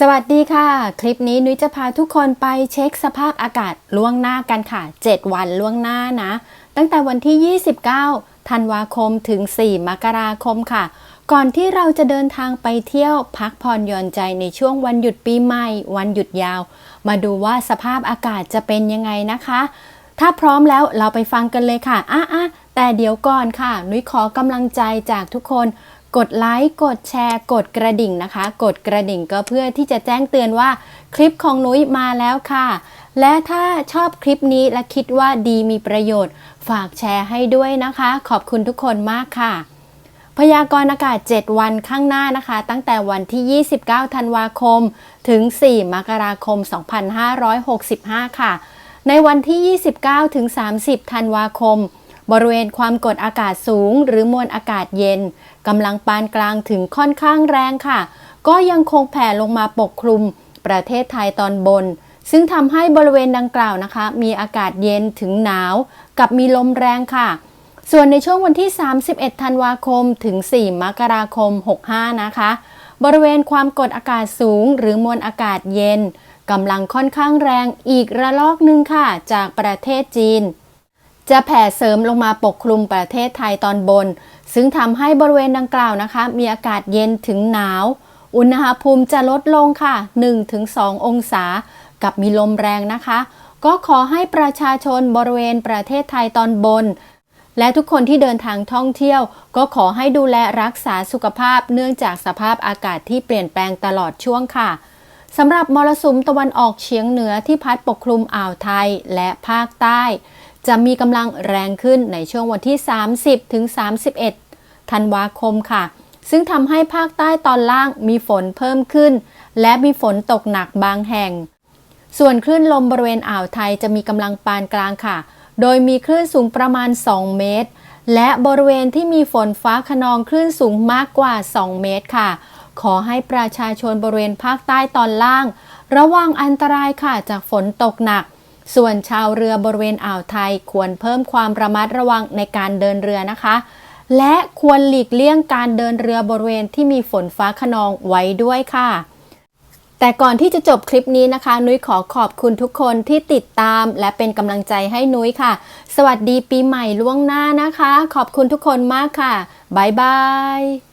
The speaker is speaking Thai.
สวัสดีค่ะ คลิปนี้นุ้ยจะพาทุกคนไปเช็คสภาพอากาศล่วงหน้ากันค่ะ 7 วันล่วงหน้านะ ตั้งแต่วันที่ 29 ธันวาคมถึง 4 มกราคมค่ะ ก่อนที่เราจะเดินทางไปเที่ยวพักผ่อนหย่อนใจในช่วงวันหยุดปีใหม่ วันหยุดยาว มาดูว่าสภาพอากาศจะเป็นยังไงนะคะ ถ้าพร้อมแล้วเราไปฟังกันเลยค่ะอะอะแต่เดี๋ยวก่อนค่ะ นุ้ยขอกำลังใจจากทุกคน กดไลค์ กดแชร์ กดกระดิ่งนะคะ กดกระดิ่งก็เพื่อที่จะแจ้งเตือนว่าคลิปของนุ้ยมาแล้วค่ะ และถ้าชอบคลิปนี้และคิดว่าดีมีประโยชน์ ฝากแชร์ให้ด้วยนะคะ ขอบคุณทุกคนมากค่ะ พยากรณ์อากาศ 7 วันข้างหน้านะคะ ตั้งแต่วันที่ 29 ธันวาคม ถึง 4 มกราคม 2565 ค่ะ ในวันที่ 29 ถึง 30 ธันวาคม บริเวณความกดอากาศสูง หรือมวลอากาศเย็นกำลังปานกลางถึงค่อนข้างแรงค่ะ ก็ยังคงแผ่ลงมาปกคลุม ประเทศไทยตอนบน ซึ่งทำให้บริเวณดังกล่าวนะคะ มีอากาศเย็นถึงหนาว กับมีลมแรงค่ะ ส่วนในช่วงวันที่ 31 ธันวาคมถึง 4 มกราคม 65 นะคะ บริเวณความกดอากาศสูง หรือมวลอากาศเย็นกำลังค่อนข้างแรงอีกระลอกหนึ่งค่ะ จากประเทศจีน จะแผ่เสริมลงมาปกคลุมประเทศไทยตอนบน ซึ่งทำให้บริเวณดังกล่าวนะคะ มีอากาศเย็นถึงหนาว อุณหภูมิจะลดลงค่ะ 1-2 องศา กับมีลมแรงนะคะ ก็ขอให้ประชาชนบริเวณประเทศไทยตอนบน และทุกคนที่เดินทางท่องเที่ยว ก็ขอให้ดูแลรักษาสุขภาพเนื่องจากสภาพอากาศที่เปลี่ยนแปลงตลอดช่วงค่ะสำหรับมรสุมตะวันออกเฉียงเหนือที่พัดปกคลุมอ่าวไทยและภาคใต้ จะมีกำลังแรงขึ้นในช่วงวันที่ 30ถึง31 ธันวาคมค่ะ ซึ่งทำให้ภาคใต้ตอนล่างมีฝนเพิ่มขึ้น และมีฝนตกหนักบางแห่ง ส่วนคลื่นลมบริเวณอ่าวไทยจะมีกำลังปานกลางค่ะ โดยมีคลื่นสูงประมาณ 2 เมตร และบริเวณที่มีฝนฟ้าขนองคลื่นสูงมากกว่า 2 เมตรค่ะ ขอให้ประชาชนบริเวณภาคใต้ตอนล่าง ระวังอันตรายค่ะจากฝนตกหนัก ส่วนชาวเรือบริเวณอ่าวไทยควรเพิ่มความระมัดระวังในการเดินเรือนะคะ และควรหลีกเลี่ยงการเดินเรือบริเวณที่มีฝนฟ้าขนองไว้ด้วยค่ะ แต่ก่อนที่จะจบคลิปนี้นะคะ นุ้ยขอขอบคุณทุกคนที่ติดตามและเป็นกำลังใจให้นุ้ยค่ะ สวัสดีปีใหม่ล่วงหน้านะคะ ขอบคุณทุกคนมากค่ะบ๊ายบาย